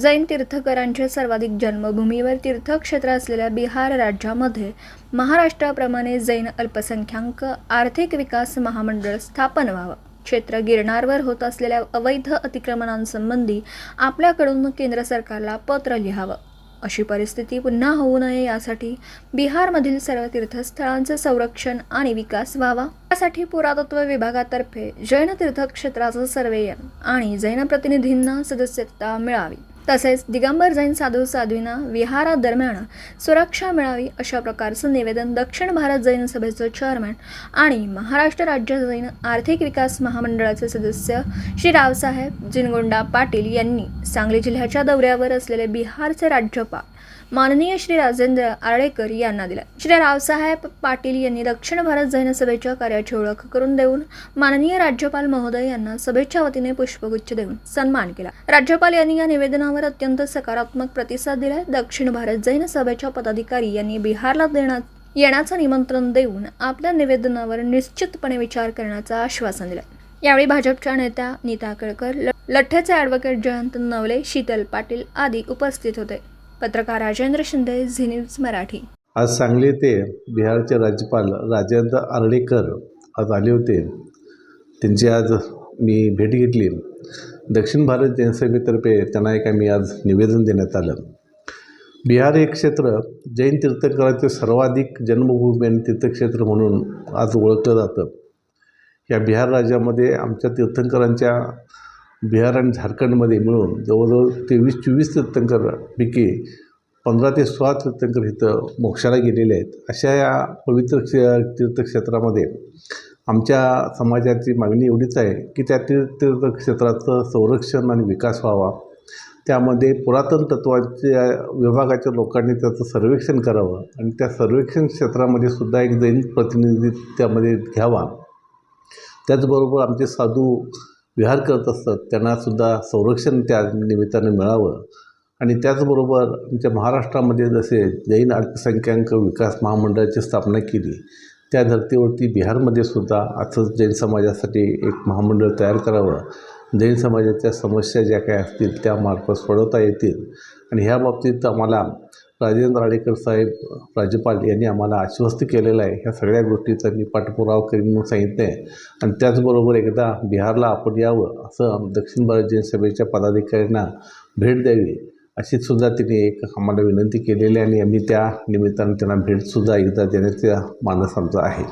जैन तीर्थकरांच्या सर्वाधिक जन्मभूमीवर तीर्थक्षेत्र असलेल्या बिहार राज्यामध्ये महाराष्ट्राप्रमाणे जैन अल्पसंख्याक आर्थिक विकास महामंडळ स्थापन व्हावं. क्षेत्र गिरणारवर होत असलेल्या अवैध अतिक्रमणांसंबंधी आपल्याकडून केंद्र सरकारला पत्र लिहावं. अशी परिस्थिती पुन्हा होऊ नये यासाठी बिहारमधील सर्व तीर्थस्थळांचे संरक्षण आणि विकास व्हावा. यासाठी पुरातत्व विभागातर्फे जैन तीर्थक्षेत्राचं सर्वेयन आणि जैन प्रतिनिधींना सदस्यता मिळावी. तसेच दिगंबर जैन साधू साधवींना विहारादरम्यान सुरक्षा मिळावी अशा प्रकारचं निवेदन दक्षिण भारत जैन सभेचं चेअरमॅन आणि महाराष्ट्र राज्य जैन आर्थिक विकास महामंडळाचे सदस्य श्री रावसाहेब जिनगोंडा पाटील यांनी सांगली जिल्ह्याच्या दौऱ्यावर असलेले बिहारचे राज्यपाल माननीय श्री राजेंद्र आर्डेकर यांना दिला. श्री रावसाहेब पाटील यांनी दक्षिण भारत जैन सभेच्या कार्याची ओळख करून देऊन माननीय राज्यपाल महोदय यांना सभेच्या वतीने पुष्पगुच्छ देऊन सन्मान केला. राज्यपाल यांनी या निवेदनावर अत्यंत सकारात्मक प्रतिसाद दिला दक्षिण भारत जैन सभेच्या पदाधिकारी यांनी बिहारला देण्यात येण्याचं निमंत्रण देऊन आपल्या निवेदनावर निश्चितपणे विचार करण्याचं आश्वासन दिलं यावेळी भाजपच्या नेत्या नीता केळकर लठ्ठेचे ॲडव्होकेट जयंत नवले शीतल पाटील आदी उपस्थित होते. पत्रकार राजेंद्र शिंदे झी न्यूज मराठी. आज सांगली येथे बिहारचे राज्यपाल राजेंद्र आर्डेकर आज आले होते. त्यांची आज मी भेट घेतली. दक्षिण भारत जनसभेतर्फे त्यांना एक आम्ही आज निवेदन देण्यात आलं. बिहार हे क्षेत्र जैन तीर्थंकरांचे सर्वाधिक जन्मभूमी आणि तीर्थक्षेत्र म्हणून आज ओळखलं जातं. या बिहार राज्यामध्ये आमच्या तीर्थंकरांच्या बिहार आणि झारखंडमध्ये मिळून जवळजवळ तेवीस चोवीस तीर्थंकरपैकी पंधरा ते सोळा तीर्थंकर इथं मोक्षाला गेलेले आहेत. अशा या पवित्र क्षे तीर्थक्षेत्रामध्ये आमच्या समाजाची मागणी एवढीच आहे की त्या तीर्थ तीर्थक्षेत्राचं संरक्षण आणि विकास व्हावा. त्यामध्ये पुरातन तत्वाच्या विभागाच्या लोकांनी त्याचं सर्वेक्षण करावं आणि त्या सर्वेक्षण क्षेत्रामध्ये सुद्धा एक जैन प्रतिनिधी त्यामध्ये घ्यावा. त्याचबरोबर आमचे साधू विहार करत असतात त्यांनासुद्धा संरक्षण त्या निमित्तानं मिळावं. आणि त्याचबरोबर आमच्या महाराष्ट्रामध्ये जसे जैन अल्पसंख्याक विकास महामंडळाची स्थापना केली त्या धर्तीवरती बिहारमध्ये सुद्धा असंच जैन समाजासाठी एक महामंडळ तयार करावं. जैन समाजाच्या समस्या ज्या काही असतील त्या मार्फत सोडवता येतील. आणि ह्या बाबतीत आम्हाला राजेंद्र राडेकर साहेब राज्यपाल यांनी आम्हाला आश्वस्त केलेलं आहे. ह्या सगळ्या गोष्टीचा मी पाठपुरावा करीन म्हणून सांगितलं आहे आणि त्याचबरोबर एकदा बिहारला आपण यावं असं दक्षिण भारत जैन सभेच्या पदाधिकाऱ्यांना भेट द्यावी. अशी सुद्धा तिने एक आम्हाला विनंती केलेली आहे आणि आम्ही त्या निमित्तानं त्यांना भेटसुद्धा एकदा देण्याचा मानस आमचा आहे.